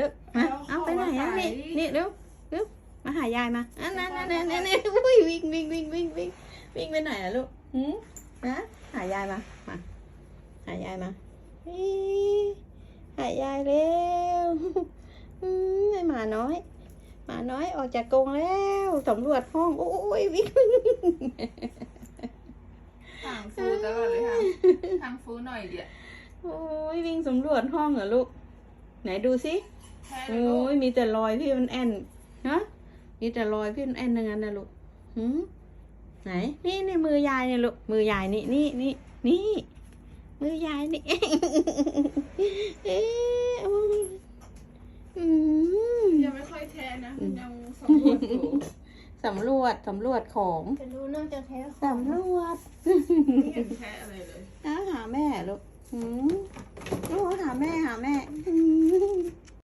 ลูกมาเอาไปไหนอะนี่นี่เร็วเร็วมาหายายมาอันนั้นนั่นนั่นนั่นนั่นอุ้ยวิ่งวิ่งวิ่งวิ่งวิ่งวิ่งไปไหนอะลูกหืมนะหายายมามาหายายมาอีหายายเร็วอืมไอหมาน้อยหมาน้อยออกจากกรงแล้วสำรวจห้องโอ้ยวิ่งทางฟูตลอดเลยค่ะทางฟูหน่อยเดียวโอ้ยวิ่งสำรวจห้องเหรอลูกไหนดูสิแค่เล โอ้ยลูกยมีแต่รอยพี่มันแอนฮะมีแต่รอยพี่มันแอนทั้งนั้นนะลูกหืมไหน นี่ในมือยายเนี่ยลูกมือยายนี่นี่นี่นี่มือยายนี่เอ๊ะอืมอืมยังไม่ค่อยแท้นะยังสำรวจอยู่สำรวจสำรวจของจะรู้น่าจะแท้สำรวจไม่เห็นแท้อะไรเลยนะหาแม่ลูกหืมลูกหาแม่หาแม่หืม